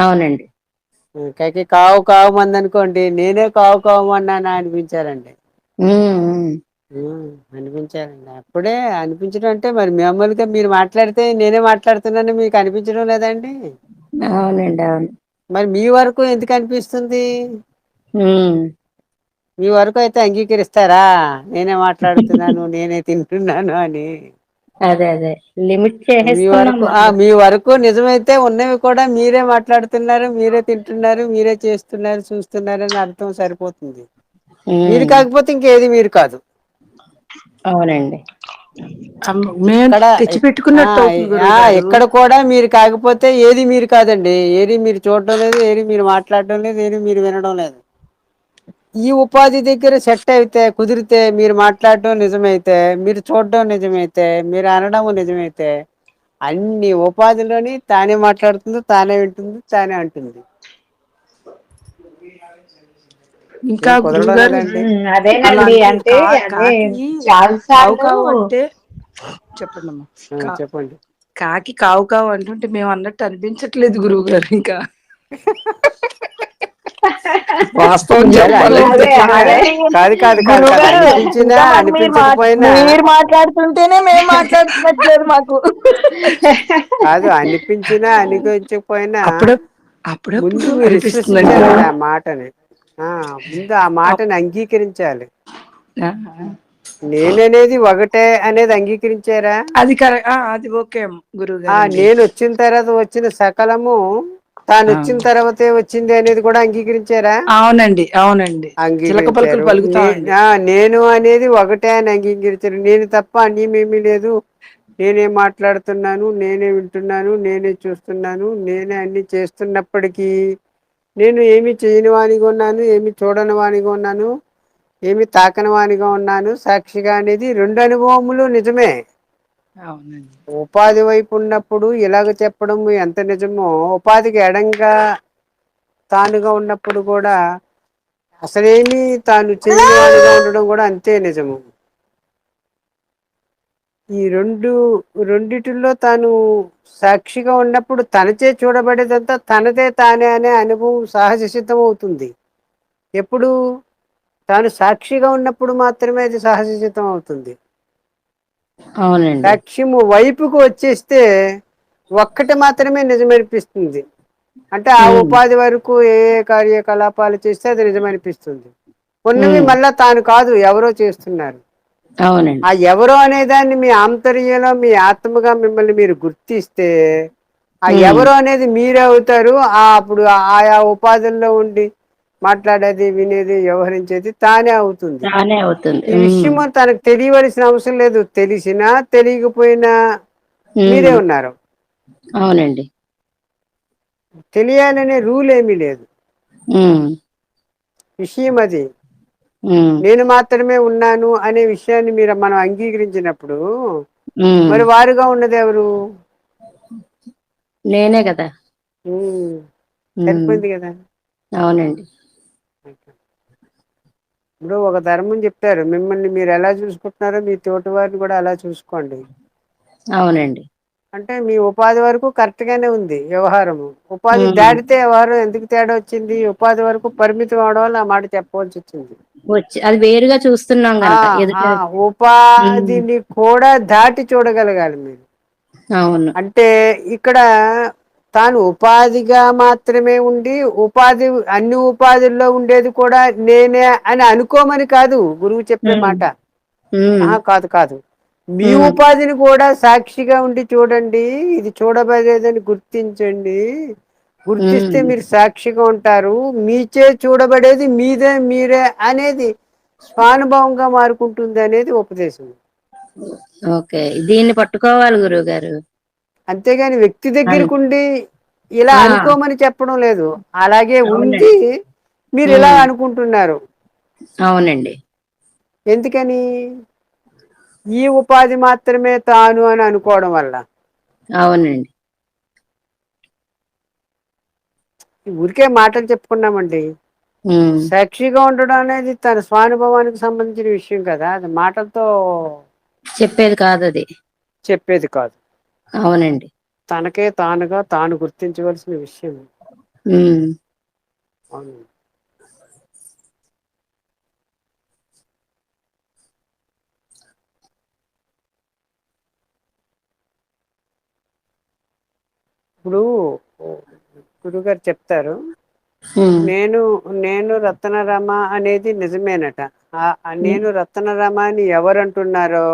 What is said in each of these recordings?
అవునండి. కకి కావు కావు మంది అనుకోండి నేనే కావు కావుమన్నానా అనిపించారండి. ఉమ్ అనిపించాలండి అప్పుడే అనిపించడం అంటే మరి మమ్మల్గా మీరు మాట్లాడితే నేనే మాట్లాడుతున్నాని మీకు అనిపించడం లేదండి? అవునండి అవును. మరి మీ వరకు ఎందుకు అనిపిస్తుంది? మీ వరకు అయితే అంగీకరిస్తారా? నేనే మాట్లాడుతున్నాను నేనే తింటున్నాను అని. అదే అదే. లిమిట్ మీ చేసేసుకున్నాం వరకు ఆ మనం మీ వరకు నిజమైతే ఉన్నవి కూడా మీరే మాట్లాడుతున్నారు మీరే తింటున్నారు మీరే చేస్తున్నారు చూస్తున్నారు అని అర్థం సరిపోతుంది. మీరు కాకపోతే ఇంకేది మీరు కాదు. అవునండి. ఎక్కడ కూడా మీరు కాకపోతే ఏది మీరు కాదండి. ఏది మీరు చూడడం లేదు ఏది మీరు మాట్లాడడం లేదు ఏది మీరు వినడం లేదు. ఈ ఉపాధి దగ్గర సెట్ అయితే కుదిరితే మీరు మాట్లాడడం నిజమైతే మీరు చూడడం నిజమైతే మీరు అనడం నిజమైతే అన్ని ఉపాధిలోని తానే మాట్లాడుతుంది తానే వింటుంది తానే అంటుంది. ఇంకా అదేనండి. అంటే అంటే చెప్పండి. కాకి కావు కావు అంటుంటే మేము అన్నట్టు అనిపించట్లేదు గురువు గారు ఇంకా. వాస్తవం కాదు కాదు మరి మాట్లాడుతుంటేనే మేము మాట్లాడుతున్నట్లేదు మాకు. కాదు అనిపించినా అనిపించకపోయినా అప్పుడు అప్పుడప్పుడు ముందు ఆ మాటని. ఆ ముందు ఆ మాటని అంగీకరించాలి. ఆ. నేననేది ఒకటే అనేది అంగీకరించారా? అది అది ఓకే గురువు నేను వచ్చిన తర్వాత వచ్చిన సకలము తాను వచ్చిన తర్వాతే వచ్చింది అనేది కూడా అంగీకరించారా? అవునండి అవునండి. నేను అనేది ఒకటే అని అంగీకరించారు. నేను తప్ప అన్యమేమీ లేదు. నేనే మాట్లాడుతున్నాను నేనే వింటున్నాను నేనే చూస్తున్నాను నేనే అన్ని చేస్తున్నప్పటికీ నేను ఏమి చేయని వానిగా ఉన్నాను ఏమి చూడని వానిగా ఉన్నాను ఏమి తాకని వానిగా ఉన్నాను. సాక్షిగా అనేది రెండు అనుభవములు నిజమే. ఉపాధి వైపు ఉన్నప్పుడు ఇలాగ చెప్పడం ఎంత నిజమో ఉపాధికి ఎడంగా తానుగా ఉన్నప్పుడు కూడా అసలేమి తాను చేయని ఉండడం కూడా అంతే నిజము. ఈ రెండు రెండిటిల్లో తాను సాక్షిగా ఉన్నప్పుడు తనచే చూడబడేదంతా తనదే తానే అనే అనుభవం సహజ సిద్ధం అవుతుంది ఎప్పుడు తాను సాక్షిగా ఉన్నప్పుడు మాత్రమే అది సహజసిద్ధం అవుతుంది అవునండి. సాక్ష్యము వైపుకు వచ్చేస్తే ఒక్కటి మాత్రమే నిజమనిపిస్తుంది. అంటే ఆ ఉపాధి వరకు ఏ ఏ కార్యకలాపాలు చేస్తే అది నిజమనిపిస్తుంది. ఉన్నవి ఉమ్ మళ్ళా తాను కాదు ఎవరో చేస్తున్నారు. ఆ ఎవరో అనే దాన్ని మీ ఆంతర్యంలో మీ ఆత్మగా మిమ్మల్ని మీరు గుర్తిస్తే ఆ ఎవరు అనేది మీరే అవుతారు. ఆ అప్పుడు ఆయా ఉపాధుల్లో ఉండి మాట్లాడేది వినేది వ్యవహరించేది తానే అవుతుంది. తానే అవుతుంది. ఈ ఉమ్. విషయము తనకు తెలియవలసిన అవసరం లేదు. తెలిసినా తెలియకపోయినా మీరే ఉన్నారు. అవునండి. తెలియాలనే రూల్ ఏమీ లేదు. విషయం అది. నేను మాత్రమే ఉన్నాను అనే విషయాన్ని మీరు మనం అంగీకరించినప్పుడు మరి వారుగా ఉన్నది ఎవరు? నేనే కదా. సరిపోయింది కదా. అవునండి. ఇప్పుడు ఒక ధర్మం చెప్తారు మిమ్మల్ని మీరు ఎలా చూసుకుంటున్నారో మీ తోటి వారిని కూడా అలా చూసుకోండి. అవునండి. అంటే మీ ఉపాధి వరకు కరెక్ట్ గానే ఉంది వ్యవహారము. ఉపాధి దాటితే వ్యవహారం ఎందుకు తేడా వచ్చింది? ఉపాధి వరకు పరిమితం అవడం వల్ల ఆ మాట చెప్పవలసి వచ్చింది. వచ్చి అది వేరుగా చూస్తున్నాం ఉపాధిని కూడా దాటి చూడగలగాలి మీరు. అవును. అంటే ఇక్కడ తాను ఉపాధిగా మాత్రమే ఉండి ఉపాధి అన్ని ఉపాధుల్లో ఉండేది కూడా నేనే అని అనుకోమని కాదు గురువు చెప్పే మాట. కాదు కాదు. మీ ఉపాధిని కూడా సాక్షిగా ఉండి చూడండి ఇది చూడబడేదని గుర్తించండి. గుర్తిస్తే మీరు సాక్షిగా ఉంటారు. మీచే చూడబడేది మీదే మీరే అనేది స్వానుభవంగా మారుకుంటుంది అనేది ఉపదేశం. ఓకే దీన్ని పట్టుకోవాలి గురువు గారు అంతేగాని వ్యక్తి అన్ దగ్గరకుండి ఇలా అనుకోమని చెప్పడం లేదు. అలాగే ఉండి అవునండి మీరు ఇలా అనుకుంటున్నారు. అవునండి. ఎందుకని? ఈ ఉపాధి మాత్రమే తాను అని అనుకోవడం వల్ల. అవునండి. ఊరికే మాటలు చెప్పుకున్నామండి. సాక్షిగా ఉండడం అనేది తన స్వానుభవానికి సంబంధించిన విషయం కదా. అది మాటలతో చెప్పేది కాదు అది చెప్పేది కాదు. అవునండి తనకే తానుగా తాను గుర్తించవలసిన విషయం. అవును ఇప్పుడు గురుగారు చెప్తారు. నేను నేను రతనరమ అనేది నిజమేనట ఆ నేను రతనరమ అని ఎవరు అంటున్నారో.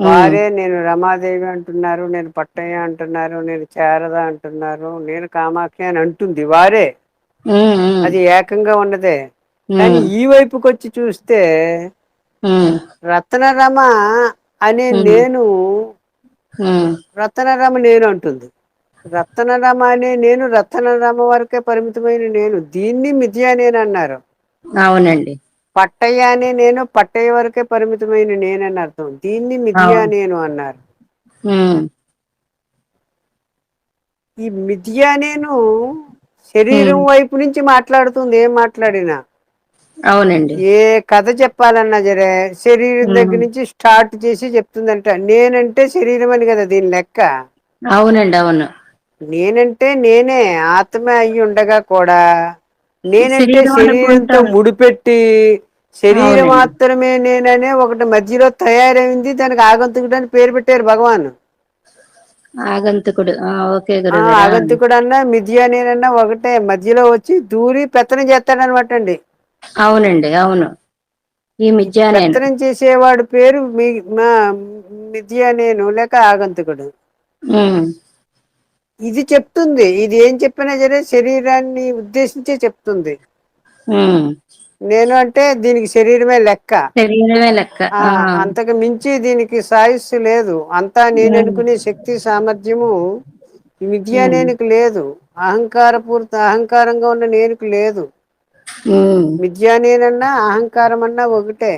వారే నేను రమాదేవి అంటున్నారు నేను పట్టయ్య అంటున్నారు నేను శారద అంటున్నారు నేను కామాఖ్య అని అంటుంది వారే. అది ఏకంగా ఉన్నదే కానీ. ఈ వైపుకి వచ్చి చూస్తే. రత్నరమ అనే. నేను. రతనరామ నేను అంటుంది రతనరామ అనే నేను రతనరామ వరకే పరిమితమైన నేను దీన్ని మిథ్యా నేను అన్నారు అవునండి పట్టయ్య అనే నేను పట్టయ్య వరకే పరిమితమైన నేనని అర్థం. దీన్ని మిథియా నేను అన్నారు. ఈ మిథియా నేను. శరీరం వైపు నుంచి మాట్లాడుతుంది ఏం మాట్లాడినా. అవునండి. ఏ కథ చెప్పాలన్నా సరే శరీరం. దగ్గర నుంచి స్టార్ట్ చేసి చెప్తుందంట. నేనంటే శరీరం అని కదా దీని లెక్క. అవునండి అవును. నేనంటే నేనే ఆత్మ అయి ఉండగా కూడా నేనంటే శరీరం శరీరంతో ముడిపెట్టి శరీరం మాత్రమే నేననే ఒకటి మధ్యలో తయారైంది దానికి ఆగంతుకుడు అని పేరు పెట్టారు భగవాన్. ఆగంతకుడు. ఓకే. ఆగంతుకుడు అన్నా మిథియా నేనన్నా ఒకటే మధ్యలో వచ్చి దూరి పెత్తనం చేస్తాడనమాట అండి అవునండి అవును. ఈ మిథ్యా పెత్తనం చేసేవాడు పేరు మిథియా నేను లేక ఆగంతకుడు. ఇది చెప్తుంది. ఇది ఏం చెప్పినా సరే శరీరాన్ని ఉద్దేశించే చెప్తుంది. నేను అంటే దీనికి శరీరమే లెక్క. శరీరమే లెక్క. అంతకు మించి దీనికి సాయస్సు లేదు. అంతా నేను. అనుకునే శక్తి సామర్థ్యము విద్యా. నేనుకు లేదు. అహంకార పూర్త అహంకారంగా ఉన్న నేనుకు లేదు. విద్యా నేనన్నా అహంకారం అన్నా ఒకటే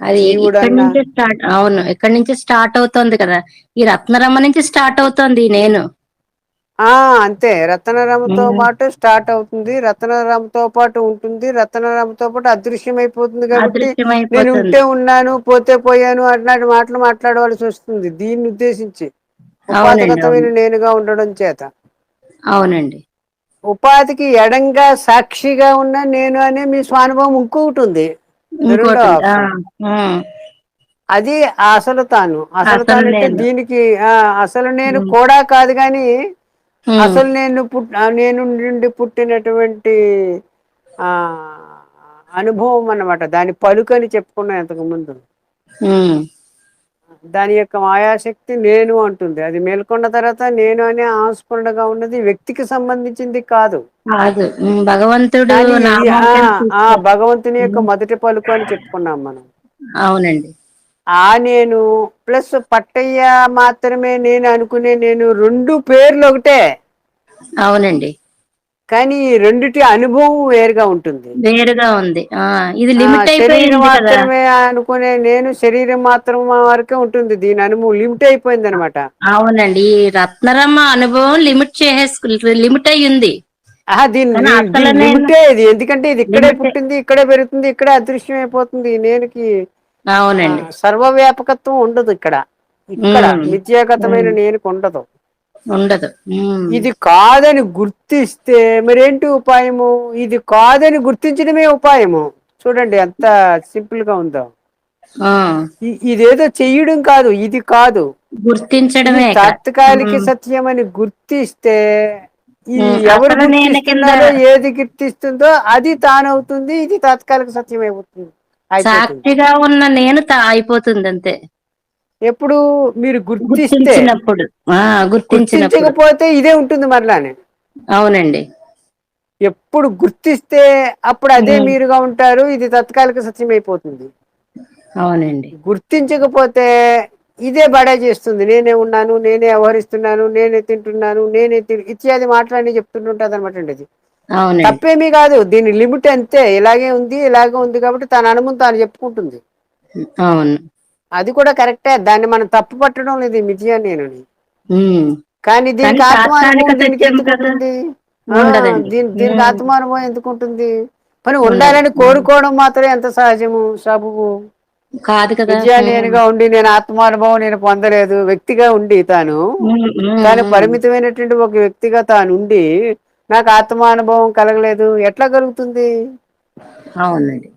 అది ఇక్కడి జీవుడన్నా నుంచే స్టార్ట్ అవును ఇక్కడి నుంచి స్టార్ట్ అవుతుంది కదా. ఈ రత్నరమ్మ నుంచి స్టార్ట్ అవుతోంది నేను. ఆ అంతే రతనరమతో. పాటు స్టార్ట్ అవుతుంది రతనరామ్తో పాటు ఉంటుంది రతనరామ్తో పాటు అదృశ్యం అయిపోతుంది కాబట్టి నేను ఉంటే ఉన్నాను పోతే పోయాను అట్లాంటి మాటలు మాట్లాడవలసి వస్తుంది దీన్ని ఉద్దేశించి. ఉపాధిగతమైన నేనుగా ఉండడం చేత. అవునండి. ఉపాధికి ఎడంగా సాక్షిగా ఉన్న నేను అనే మీ స్వానుభవం ఇంకొకటి ఉంది. ఇంకోటి అది అసలు తాను. అసలు తానంటే నేను. దీనికి ఆ అసలు నేను కూడా కాదు ఉమ్ అసలు నేను పుట్ నేను నుండి పుట్టినటువంటి ఆ అనుభవం అన్నమాట. దాని పలుకని చెప్పుకున్నా ఇంతకు ముందు. దాని యొక్క మాయాశక్తి నేను అంటుంది. అది మేల్కొన్న తర్వాత నేను అనే ఆస్ఫురణగా ఉన్నది వ్యక్తికి సంబంధించింది కాదు. కాదు. భగవంతుడు ఆ భగవంతుని యొక్క మొదటి పలుకు అని చెప్పుకున్నాం మనం. అవునండి. ఆ నేను ప్లస్ పట్టయ్య మాత్రమే నేను అనుకునే నేను రెండు పేర్లు ఒకటే. అవునండి. కానీ రెండిటి అనుభవం వేరుగా ఉంటుంది. వేరుగా ఉంది. ఇది లిమిట్ అయిపోయింది మాత్రమే అనుకునే నేను శరీరం మాత్రం వరకే ఉంటుంది. దీని అనుభవం లిమిట్ అయిపోయింది అనమాట అవునండి. ఈ రత్నరమ అనుభవం లిమిట్ చేసేసు లిమిట్ అయి ఉంది. ఆహా దీని లిమిటే ఇది. ఎందుకంటే ఇది ఇక్కడే పుట్టింది ఇక్కడే పెరుగుతుంది ఇక్కడే అదృశ్యం అయిపోతుంది. నేనుకి అవునండి. సర్వ వ్యాపకత్వం ఉండదు ఇక్కడ. ఇక్కడ ఉమ్. నేనుకు ఉండదు. ఉండదు. ఇది కాదని గుర్తిస్తే మరేంటి ఉపాయము? ఇది కాదని గుర్తించడమే ఉపాయము. చూడండి ఎంత సింపుల్గా ఉందో. ఇదేదో చెయ్యడం కాదు ఇది కాదు. గుర్తించడమే తాత్కాలిక సత్యం అని గుర్తిస్తే ఎవరు ఏది గుర్తిస్తుందో అది తానవుతుంది ఇది తాత్కాలిక సత్యం అయిపోతుంది. సాక్షిగా ఉన్న నేను అయిపోతుంది అంతే ఎప్పుడు మీరు గుర్తిస్తే గుర్తించినప్పుడు. గుర్తించకపోతే ఇదే ఉంటుంది మరలానే. అవునండి. ఎప్పుడు గుర్తిస్తే అప్పుడు అదే మీరుగా ఉంటారు ఇది తత్కాలిక సత్యం అయిపోతుంది. అవునండి. గుర్తించకపోతే ఇదే బడాయి చేస్తుంది. నేనే ఉన్నాను నేనే వ్యవహరిస్తున్నాను నేనే తింటున్నాను నేనే ఇత్యాది మాటలన్నీ చెప్తుంటుంటది అనమాట అండి అది. తప్పేమీ కాదు. దీని లిమిట్ అంతే. ఇలాగే ఉంది ఇలాగే ఉంది కాబట్టి తన అనుభవం తాను చెప్పుకుంటుంది. అవును. అది కూడా కరెక్టే. దాన్ని మనం తప్పు పట్టడం లేదు మిథియా నేను. కానీ దీనికి ఆత్మానుభవం దీనికి సత్యం ఎందుకు కదా. ఉంటుంది? ఆ ఉండదండి. దీని దీనికి ఆత్మానుభవం ఎందుకుంటుంది పని ఉండాలని కోరుకోవడం మాత్రం ఎంత సహజము సబబు కాదు కదా. నేనుగా ఉండి నేను ఆత్మానుభవం నేను పొందలేదు. వ్యక్తిగా ఉండి తాను. ఉమ్. పరిమితమైనటువంటి ఒక వ్యక్తిగా తాను ఉండి నాకు ఆత్మానుభవం కలగలేదు. ఎట్లా కలుగుతుంది? అవునండి.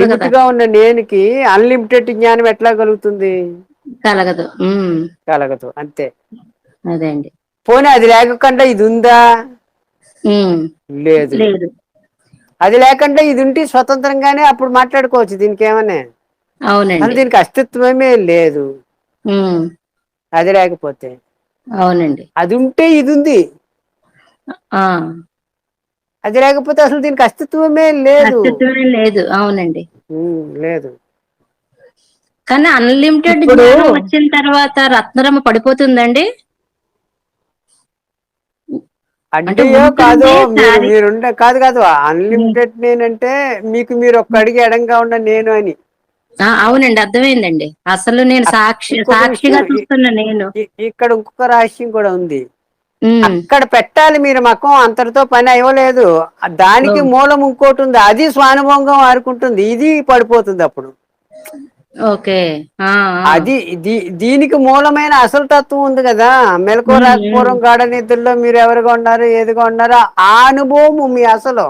లిమిట్గా ఉన్న నేనికి అన్లిమిటెడ్ జ్ఞానం ఎట్లా కలుగుతుంది? కలగదు. కలగదు. అంతే. అదే అండి. పోనీ అది లేకుండా ఇది ఉందా? లేదు. లేదు. అది లేకుండా ఇది ఉంటే స్వతంత్రంగానే అప్పుడు మాట్లాడుకోవచ్చు దీనికి ఏమన్నా అవునండి దీనికి అస్తిత్వమే లేదు. అది లేకపోతే. అవునండి. అది ఉంటే ఇది ఉంది. అది లేకపోతే అసలు దీనికి అస్తిత్వమే లేదు. లేదు. అవునండి. లేదు. కానీ అన్లిమిటెడ్ జ్ఞానం వచ్చిన తర్వాత రత్నరమ పడిపోతుందండి. అంటే కాదు మీరుండే కాదు కాదు అన్లిమిటెడ్ నేనంటే మీకు మీరు ఒక్క అడిగి ఎడంగా ఉన్న నేను అని. ఆ, అవునండి అర్థమైందండి. అసలు నేను సాక్షి సాక్షిగా చూస్తున్నా నేను. ఇక్కడ ఇంకొక రహస్యం కూడా ఉంది. అక్కడ పెట్టాలి మీరు మకం అంతటితో పని అవ్వలేదు దానికి. మూలం ఇంకోటి ఉంది. అది స్వానుభవంగా మారుకుంటుంది ఇది పడిపోతుంది అప్పుడు. ఓకే. అది దీనికి మూలమైన అసలు తత్వం ఉంది కదా. మెలకు రాకపోవడం గాఢ నిద్రలో మీరు ఎవరుగా ఉన్నారు ఏదిగా ఉన్నారో ఆ అనుభవం మీ అసలు.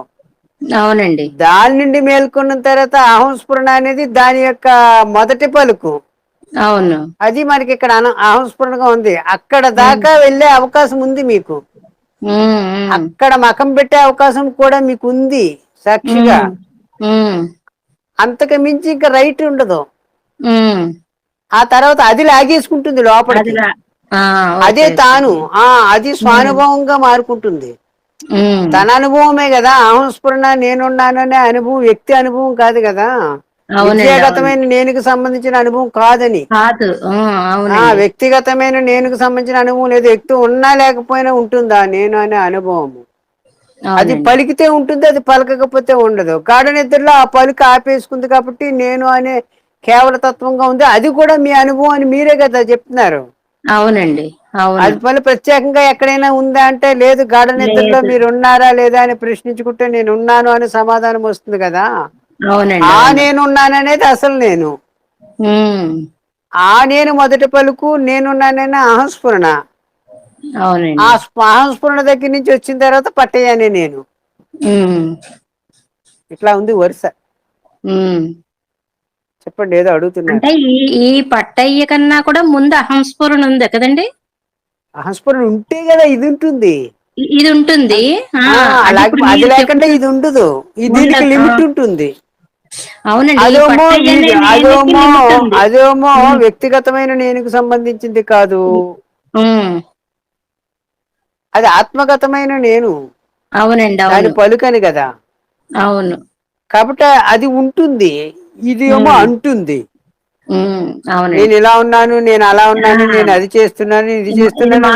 అవునండి. దాని నుండి మేల్కొన్న తర్వాత అహంస్ఫురణ అనేది దాని యొక్క మొదటి పలుకు. అవును. అది మనకి ఇక్కడ అన అహంస్ఫురణగా ఉంది. అక్కడ దాకా వెళ్ళే అవకాశం ఉంది మీకు. అక్కడ మకం పెట్టే అవకాశం కూడా మీకు ఉంది సాక్షిగా. అంతకు మించి ఇంకా రైట్ ఉండదు. ఆ తర్వాత అది లాగేసుకుంటుంది లోపలికి. అది. తాను. ఆ అది స్వానుభవంగా మారుకుంటుంది. తన అనుభవమే కదా అహంస్ఫురణ నేనున్నాననే అనుభవం వ్యక్తి అనుభవం కాదు కదా. విద్యాగతమైన నేనుకు సంబంధించిన అనుభవం కాదని. కాదు. వ్యక్తిగతమైన నేనుకు సంబంధించిన అనుభవం లేదు. వ్యక్తి ఉన్నా లేకపోయినా ఉంటుందా నేను అనే అనుభవం అది పలికితే ఉంటుంది అది పలకకపోతే ఉండదు. గాఢ నిద్రలో ఆ పలుకు ఆపేసుకుంది కాబట్టి నేను అనే కేవల తత్వంగా ఉంది. అది కూడా మీ అనుభవం అని మీరే కదా చెప్తున్నారు. అవునండి అవును. అది పని ప్రత్యేకంగా ఎక్కడైనా ఉందా అంటే లేదు. గాఢ నిద్రలో. మీరు ఉన్నారా లేదా అని ప్రశ్నించుకుంటే నేను ఉన్నాను అని సమాధానం వస్తుంది కదా. ఆ. నేనున్నాననేది అసలు నేను. ఆ నేను మొదటి పలుకు నేనున్నానని అహంస్ఫురణ. ఆ అహంస్ఫురణ దగ్గర నుంచి వచ్చిన తర్వాత పట్టయ్యానే నేను. ఇట్లా ఉంది వరుస. చెప్పండి ఏదో అడుగుతున్నారు అంటే ఈ పట్టయ్య కన్నా కూడా ముందు అహంస్ఫురణ ఉంది కదండి? అహంస్ఫురణ ఉంటే కదా ఇది ఉంటుంది. ఇది ఉంటుంది. అది లేకుండా ఇది ఉండదు. దీనికి లిమిట్. ఉంటుంది. అవునండి అదేమో. వ్యక్తిగతమైన నేనుకు సంబంధించింది కాదు. అది ఆత్మగతమైన నేను. అవునండి దాని పలుకని కదా. అవును. కాబట్టి అది ఉంటుంది. ఇది ఏమో. అంటుంది. నేను ఇలా ఉన్నాను నేను అలా ఉన్నాను. నేను అది చేస్తున్నాను ఇది చేస్తున్నాను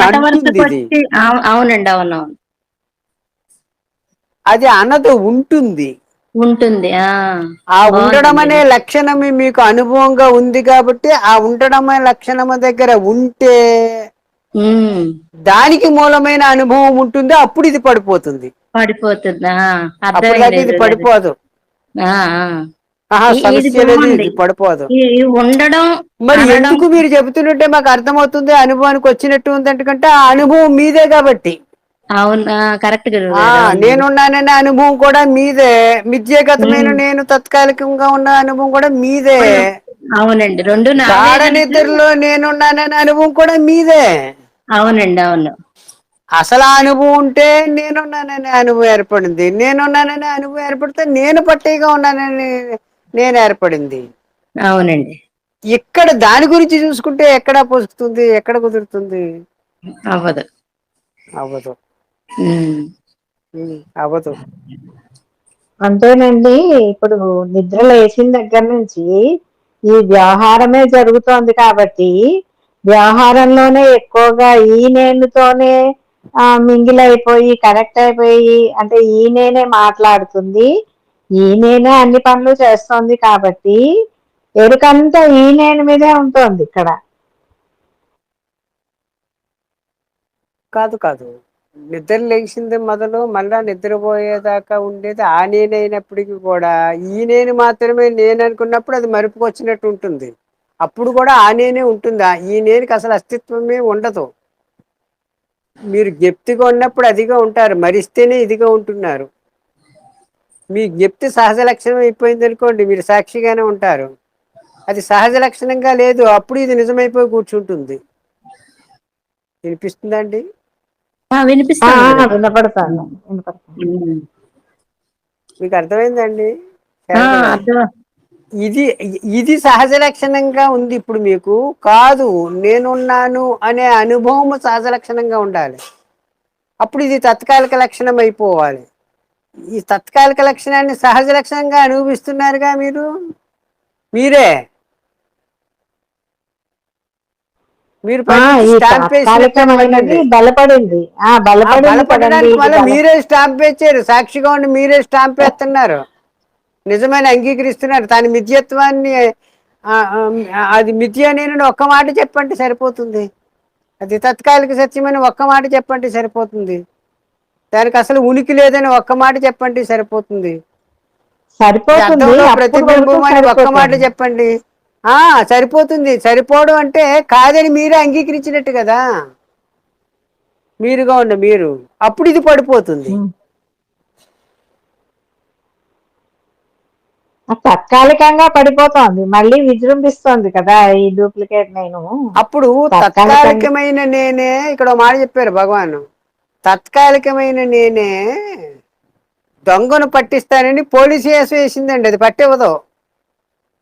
అవునండి అవును. అది అనదు ఉంటుంది. ఉంటుంది. ఆ. ఉండడం అనే లక్షణమే మీకు అనుభవంగా ఉంది కాబట్టి ఆ ఉండడం అనే లక్షణము దగ్గర ఉంటే దానికి మూలమైన అనుభవం ఉంటుంది అప్పుడు ఇది పడిపోతుంది. పడిపోతుందా. ఇది. పడిపోదు. పడిపోదు. ఉండడం మరి ఎందుకు మీరు చెబుతుంటే మాకు అర్థమవుతుంది అనుభవానికి వచ్చినట్టు ఉంది ఎందుకంటే ఆ అనుభవం మీదే కాబట్టి. అవును కరెక్ట్. నేనున్నాననే అనుభవం కూడా మీదే. మిథ్యాగతమైన ఉమ్. నేను తాత్కాలికంగా ఉన్న అనుభవం కూడా మీదే. అవునండి రెండు నిద్రలో నేనున్నాననే అనుభవం కూడా మీదే. అవునండి అవును. అసలు అనుభవం ఉంటే నేనున్నాననే అనుభవం ఏర్పడింది. నేనున్నాననే అనుభవం ఏర్పడితే నేను పట్టిగా ఉన్నానని నేను ఏర్పడింది. అవునండి. ఇక్కడ దాని గురించి చూసుకుంటే ఎక్కడ పొసుకుతుంది ఎక్కడ కుదురుతుంది? అవ్వదు. అవ్వదు. అవ్వదు. అంతేనండి ఇప్పుడు నిద్ర లేచిన దగ్గర నుంచి ఈ వ్యవహారమే జరుగుతోంది కాబట్టి వ్యవహారంలోనే ఎక్కువగా ఈ నేనుతోనే మింగిల్ అయిపోయి కనెక్ట్ అయిపోయి అంటే ఈ నేనే మాట్లాడుతుంది. ఈ నేనే అన్ని పనులు చేస్తోంది కాబట్టి ఎరుకంతా ఈ నేను మీదే ఉంటుంది ఇక్కడ. కాదు కాదు. నిద్ర లేచింది మొదలు మళ్ళా నిద్రపోయేదాకా ఉండేది ఆ నేనైనప్పటికీ కూడా. ఈ నేను మాత్రమే నేను అనుకున్నప్పుడు అది మరుపుకొచ్చినట్టు ఉంటుంది. అప్పుడు కూడా ఆ నేనే ఉంటుంది. ఈ నేనుకి అసలు అస్తిత్వమే ఉండదు. మీరు జ్ఞప్తిగా ఉన్నప్పుడు అదిగా ఉంటారు. మరిస్తేనే ఇదిగా ఉంటున్నారు. మీ జ్ఞప్తి సహజ లక్షణం అయిపోయింది అనుకోండి మీరు సాక్షిగానే ఉంటారు. అది సహజ లక్షణంగా లేదు. అప్పుడు ఇది నిజమైపోయి కూర్చుంటుంది. వినిపిస్తుందండి వినపడతాను వినపడతాను. ఉమ్. మీకు అర్థమైందండి? ఇది ఇది సహజ లక్షణంగా ఉంది ఇప్పుడు మీకు. కాదు నేనున్నాను అనే అనుభవం సహజ లక్షణంగా ఉండాలి. అప్పుడు ఇది తత్కాలిక లక్షణం అయిపోవాలి. ఈ తత్కాలిక లక్షణాన్ని సహజ లక్షణంగా అనుభవిస్తున్నారుగా మీరు? మీరే. మీరు బలపడింది. మీరే స్టాంప్ వేసారు సాక్షిగా ఉండి మీరే స్టాంప్ వేస్తున్నారు. నిజమైన అంగీకరిస్తున్నారు. దాని మిథ్యత్వాన్ని అది మిథ్య నేను ఒక్క మాట చెప్పండి సరిపోతుంది. అది తత్కాలిక సత్యమని ఒక్క మాట చెప్పండి సరిపోతుంది. దానికి అసలు ఉనికి లేదని ఒక్క మాట చెప్పండి సరిపోతుంది. ప్రతిబింబం అని ఒక్క మాట. చెప్పండి. సరిపోతుంది. సరిపోవడం అంటే కాదని మీరే అంగీకరించినట్టు కదా. మీరుగా ఉన్న మీరు. అప్పుడు ఇది పడిపోతుంది. తాత్కాలికంగా పడిపోతోంది. మళ్ళీ విజృంభిస్తోంది కదా ఈ డూప్లికేట్ నేను. అప్పుడు తాత్కాలికమైన నేనే ఇక్కడ మాట చెప్పారు భగవాన్. తాత్కాలికమైన నేనే దొంగను పట్టిస్తానని పోలీసు కేసు వేసిందండి. అది పట్టివ్వదు.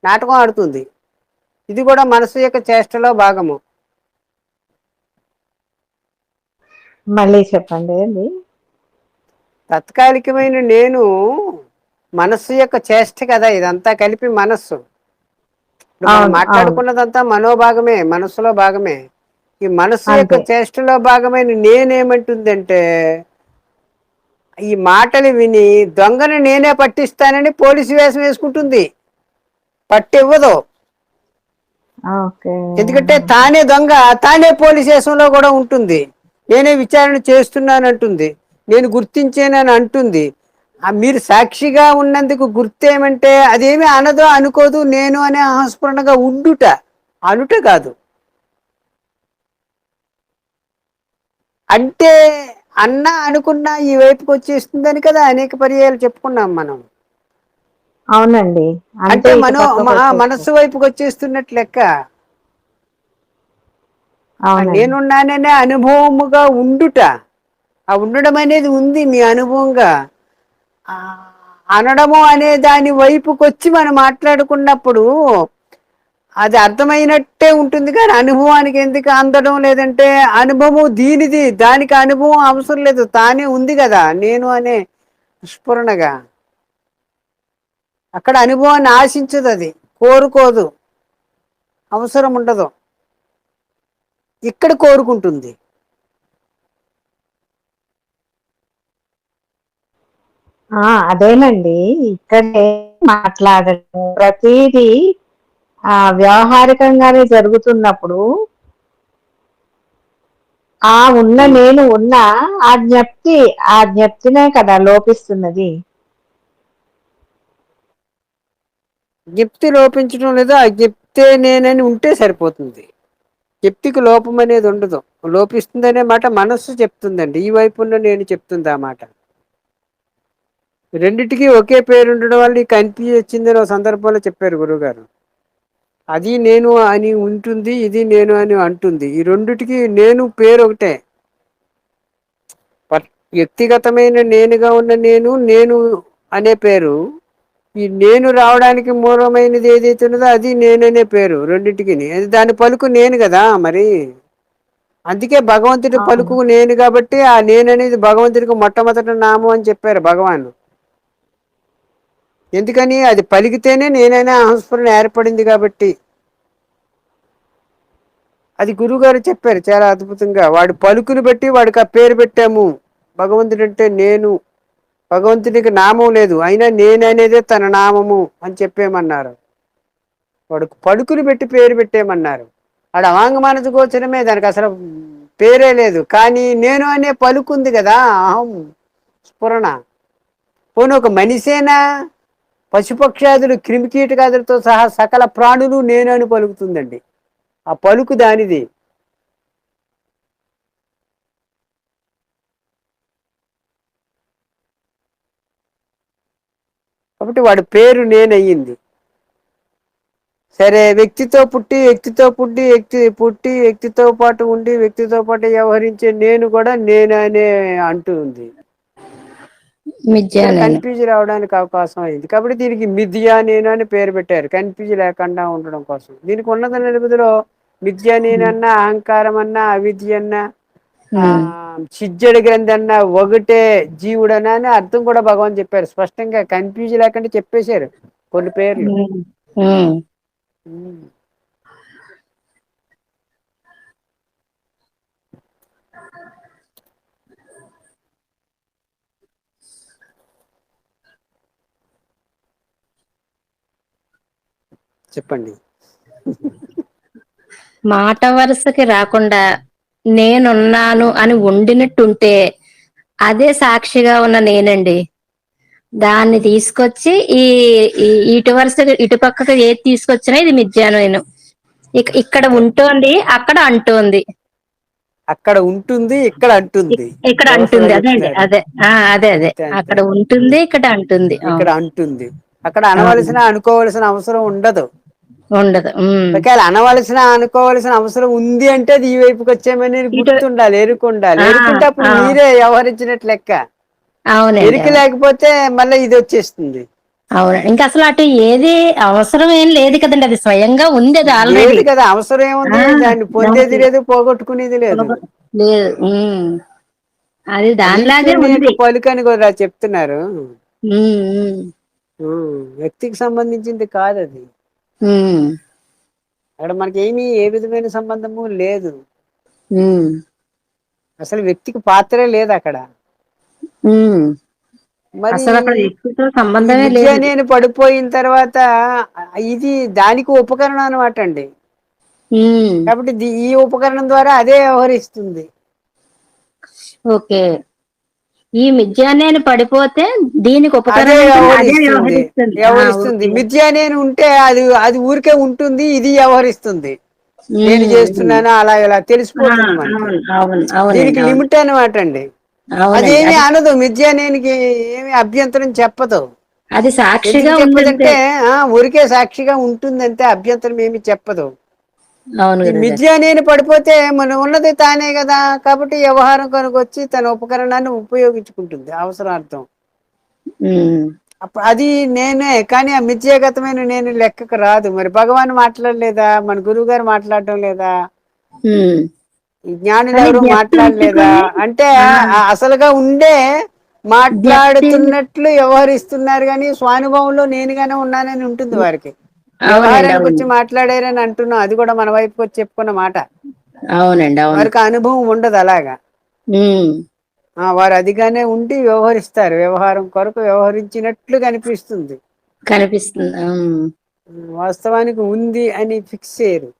నాటకం ఆడుతుంది. ఇది కూడా మనసు యొక్క చేష్టలో భాగము. మళ్ళీ చెప్పండి తాత్కాలికమైన నేను మనస్సు యొక్క చేష్ట కదా ఇదంతా కలిపి మనస్సు. మాట్లాడుకున్నదంతా మనోభాగమే మనస్సులో భాగమే. ఈ మనస్సు యొక్క. చేష్టలో భాగమైన నేనేమంటుందంటే ఈ మాటలు విని దొంగను నేనే పట్టిస్తానని పోలీసు వేషం వేసుకుంటుంది. పట్టివ్వదు. ఎందుకంటే తానే దొంగ తానే పోలీస్ స్టేషన్లో కూడా ఉంటుంది. నేనే విచారణ చేస్తున్నానంటుంది. నేను గుర్తించానని అంటుంది. మీరు సాక్షిగా ఉన్నందుకు గుర్తేమంటే అదేమి అనదో అనుకోదు నేను అనే ఆస్ఫురణగా ఉండుట. అనుట కాదు. అంటే అన్నా అనుకున్నా ఈ వైపుకి వచ్చేస్తుందని కదా అనేక పర్యాయాలు చెప్పుకున్నాం మనం. అవునండి. అంటే మనో. మనస్సు వైపుకి వచ్చేస్తున్నట్లు లెక్క. నేనున్నాననే అనుభవముగా ఉండుట. ఆ ఉండడం అనేది ఉంది మీ అనుభవంగా. అనడము అనే దాని వైపుకి వచ్చి మనం మాట్లాడుకున్నప్పుడు అది అర్థమైనట్టే ఉంటుంది కానీ అనుభవానికి ఎందుకు అందడం లేదంటే అనుభవం దీనిది. దానికి అనుభవం అవసరం లేదు. తానే ఉంది కదా. నేను అనే స్ఫురణగా. అక్కడ అనుభవాన్ని ఆశించదు అది. కోరుకోదు. అవసరం ఉండదు. ఇక్కడ కోరుకుంటుంది. ఆ అదేనండి. ఇక్కడే మాట్లాడటం. ప్రతిదీ ఆ వ్యవహారికంగానే జరుగుతున్నప్పుడు ఆ ఉన్న నేను ఉన్న ఆ జ్ఞప్తి ఆ జ్ఞప్తినే కదా లోపిస్తున్నది. జ్ఞప్తి లోపించడం లేదు. ఆ జ్ఞప్తే నేనని ఉంటే సరిపోతుంది. జ్ఞప్తికి లోపం అనేది ఉండదు. లోపిస్తుందనే మాట మనస్సు చెప్తుందండి. ఈ వైపున్న నేను చెప్తుంది ఆ మాట. రెండిటికి ఒకే పేరు ఉండడం వల్ల ఈ కన్ఫ్యూజ్ వచ్చిందని ఒక సందర్భంలో చెప్పారు గురుగారు అది నేను అని ఉంటుంది ఇది నేను అని అంటుంది. ఈ రెండిటికి నేను పేరు ఒకటే. వ్యక్తిగతమైన నేనుగా ఉన్న నేను నేను అనే పేరు ఈ నేను రావడానికి మూలమైనది ఏదైతే ఉన్నదో అది నేననే పేరు రెండింటికి దాని పలుకు నేను కదా మరి. అందుకే భగవంతుడి. పలుకు నేను కాబట్టి ఆ నేను అనేది భగవంతుడికి మొట్టమొదటి నామం అని చెప్పారు భగవాన్. ఎందుకని? అది పలికితేనే నేనైనా అహంస్ఫురణ ఏర్పడింది కాబట్టి. అది గురువుగారు చెప్పారు చాలా అద్భుతంగా. వాడి పలుకుని బట్టి వాడికి ఆ పేరు పెట్టాము. భగవంతుడు అంటే నేను. భగవంతునికి నామం లేదు. అయినా నేననేదే తన నామము అని చెప్పేమన్నారు. వాడు పడుకులు పెట్టి పేరు పెట్టేమన్నారు. వాడు అవాంగ గోచరమే దానికి అసలు పేరే లేదు. కానీ నేను అనే పలుకుంది కదా అహం స్ఫురణ. పోనీ ఒక మనిషేనా? పశుపక్షాదులు క్రిమికీటకాదులతో సహా సకల ప్రాణులు నేను అని పలుకుతుందండి. ఆ పలుకు దానిది. కాబట్టి వాడి పేరు నేనయ్యింది. సరే వ్యక్తితో పుట్టి వ్యక్తితో పుట్టి వ్యక్తి పుట్టి వ్యక్తితో పాటు ఉండి వ్యక్తితో పాటు వ్యవహరించే నేను కూడా నేను అనే అంటూ ఉంది. మిథ్య నేను కన్ఫ్యూజ్ రావడానికి అవకాశం అయింది. కాబట్టి దీనికి మిథ్యా నేను అని పేరు పెట్టారు. కన్ఫ్యూజ్ లేకుండా ఉండడం కోసం. దీనికి ఉన్నత నిలుపుదలో మిథ్యా నేనన్నా అహంకారం అన్నా అవిద్య అన్నా ఆ, సిజ్జడి గ్రంథి అన్నా ఒకటే జీవుడనా అని అర్థం కూడా భగవాన్ చెప్పారు. స్పష్టంగా కన్ఫ్యూజ్ లేకుండా చెప్పేశారు కొన్ని పేర్లు. చెప్పండి. మాట వరుసకి రాకుండా నేనున్నాను అని వండినట్టుంటే అదే సాక్షిగా ఉన్న నేనండి. దాన్ని తీసుకొచ్చి ఈ ఇటు వరుస ఇటు పక్కకు ఏది తీసుకొచ్చినా ఇది మిథ్యాను నేను ఇక- ఇక్కడ ఉంటోంది అక్కడ అంటోంది. అక్కడ ఉంటుంది ఇక్కడ అంటుంది. ఇక్కడ అంటుంది అదే అదే. అదే అదే. అక్కడ ఉంటుంది ఇక్కడ అంటుంది. ఇక్కడ అంటుంది. అక్కడ అనవలసిన అనుకోవలసిన అవసరం ఉండదు. ఉండదు. ఒకవేళ అనవలసిన అనుకోవలసిన అవసరం ఉంది అంటే అది ఈ వైపుకి వచ్చామని గుర్తుండాలి ఎరుకుండాలి ఎరుకుంటే అప్పుడు. మీరే వ్యవహరించినట్లు లెక్క. ఎరికి లేకపోతే మళ్ళీ ఇది వచ్చేస్తుంది. అవును. ఇంకా అసలు అటు ఏది అవసరం ఏం లేదు కదండి అది స్వయంగా ఉంది అది ఆల్రెడీ కదా అవసరం ఏముంది దాన్ని పొందేది. లేదు పోగొట్టుకునేది లేదు. లేదు. అది దానిలాగే ఉంది. పలుకని కూడా చెప్తున్నారు. వ్యక్తికి సంబంధించింది కాదు అది అక్కడ మనకి ఏమీ ఏ విధమైన సంబంధము లేదు. అసలు వ్యక్తికి పాత్రే లేదు అక్కడ. సంబంధమే లేదు. నేను పడిపోయిన తర్వాత ఇది దానికి ఉపకరణం అనమాట అండి. కాబట్టి ఈ ఉపకరణం ద్వారా అదే వ్యవహరిస్తుంది. ఓకే. ఈ మిథ్య నేను పడిపోతే దీనికి వ్యవహరిస్తుంది. వ్యవహరిస్తుంది ఆ, వ్యవహరిస్తుంది ఓకే. మిథ్య నేను ఉంటే అది అది ఊరికే ఉంటుంది ఇది వ్యవహరిస్తుంది. నేను చేస్తున్నాను అలా ఇలా తెలిసిపోతుంది దీనికి. లిమిట్ అనమాట అండి. అదేమి అది- అనదు మిథ్య నేనికి ఏమి అభ్యంతరం చెప్పదు. అది సాక్షిగా ఆ, ఊరికే సాక్షిగా ఉంటుందంటే అభ్యంతరం ఏమి చెప్పదు. మిథ్య నేను పడిపోతే మనం ఉన్నది తానే కదా. కాబట్టి వ్యవహారం కనుకొచ్చి తన ఉపకరణాన్ని ఉపయోగించుకుంటుంది. అవసరార్థం. అప్పుడు అది నేనే. కానీ ఆ మిథ్యాగతమైన నేను లెక్కకు రాదు. మరి భగవాన్ మాట్లాడలేదా? మన గురువు గారు మాట్లాడటం లేదా జ్ఞానులు ఎవరు మాట్లాడలేదా? అంటే అసలుగా ఉండే మాట్లాడుతున్నట్లు వ్యవహరిస్తున్నారు కానీ స్వానుభవంలో నేనుగానే ఉన్నానని ఉంటుంది వారికి. వచ్చి మాట్లాడారని అంటున్నాం అది కూడా మన వైపుకి వచ్చి చెప్పుకున్న మాట. అవునండి అవును. వారికి అనుభవం ఉండదు అలాగా. వారు అదిగానే ఉండి వ్యవహరిస్తారు. వ్యవహారం కొరకు వ్యవహరించినట్లు కనిపిస్తుంది. కనిపిస్తుంది వాస్తవానికి ఉంది అని ఫిక్స్ చేయరు.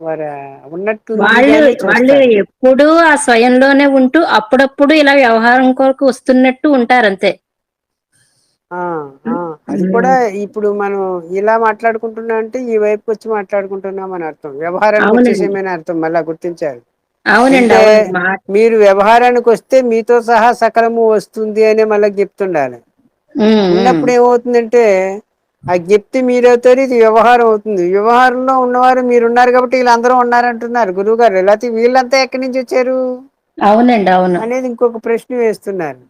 వారు ఉన్నట్టు వాళ్ళు వాళ్ళు. ఎప్పుడూ ఆ స్వయంలోనే ఉంటూ అప్పుడప్పుడు ఇలా వ్యవహారం కొరకు వస్తున్నట్టు ఉంటారు అంతే. ఆ, ఆ, అది కూడా ఇప్పుడు మనం ఇలా మాట్లాడుకుంటున్నాం అంటే ఈ వైపు వచ్చి మాట్లాడుకుంటున్నాం అని అర్థం. వ్యవహారానికి. వచ్చేసేమని అర్థం. మళ్ళా గుర్తించారు. అవునండి అంటే మీరు వ్యవహారానికి వస్తే మీతో సహా సకలము వస్తుంది అని మళ్ళీ చెప్తుండాలి. ఉన్నప్పుడు ఏమవుతుందంటే ఆ జ్ఞప్తి మీరవుతారు ఇది వ్యవహారం అవుతుంది. వ్యవహారంలో ఉన్నవారు మీరు ఉన్నారు కాబట్టి వీళ్ళందరూ ఉన్నారంటున్నారు. గురువు గారు లేకపోతే వీళ్ళంతా ఎక్కడి నుంచి వచ్చారు? అవునండి అవును. అనేది ఇంకొక ప్రశ్న వేస్తున్నారు.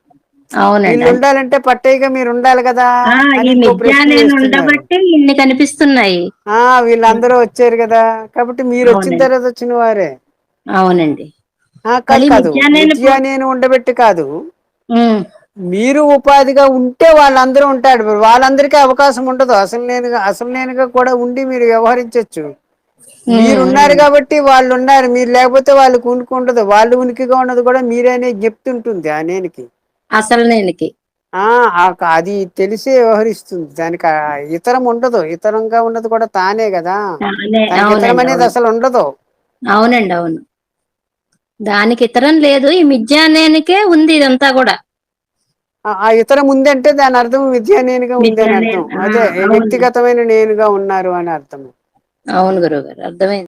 వీళ్ళు ఉండాలంటే పట్టయ్యగా మీరు ఉండాలి కదా ఆ, అని ఈ ఇంకో మిథ్యా ప్రశ్న నేను వేస్తున్నారు. ఉండబట్టి ఇన్ని కనిపిస్తున్నాయి. ఆ వీళ్ళందరూ వచ్చారు కదా. కాబట్టి మీరు వచ్చిన అవునండి. తర్వాత వచ్చిన వారే అవునండి. ఆ, కాదు మళ్ళీ కాదు. మిథ్యా నేను విద్య నేను ఉండబెట్టి కాదు. ఉమ్, మీరు ఉపాధిగా ఉంటే వాళ్ళందరూ ఉంటాడు వాళ్ళందరికీ అవకాశం ఉండదు. అసలు నేనుగా అసలు నేనుగా కూడా ఉండి మీరు వ్యవహరించవచ్చు మీరు ఉన్నారు కాబట్టి వాళ్ళు ఉన్నారు మీరు లేకపోతే వాళ్ళకి ఉనికి ఉండదు. వాళ్ళు ఉనికిగా ఉన్నది కూడా మీరనే చెప్తుంటుంది ఆ నేనికి. అసలు నేనికి అది తెలిసే వ్యవహరిస్తుంది. దానికి ఇతరం ఉండదు. ఇతరంగా ఉన్నది కూడా తానే కదా. ఇతరం అనేది. అసలు ఉండదు. అవునండి అవును. దానికి ఇతరం లేదు. ఈ మిథ్యానేనికే ఉంది ఇదంతా కూడా. ఆ- ఇతరం ఉంది అంటే దాని అర్థం విద్యా నేనుగా ఉంది అని అర్థం. అదే. వ్యక్తిగతమైన నేనుగా ఉన్నారు అని అర్థం. అవును గురువు గారు అర్థమైంది.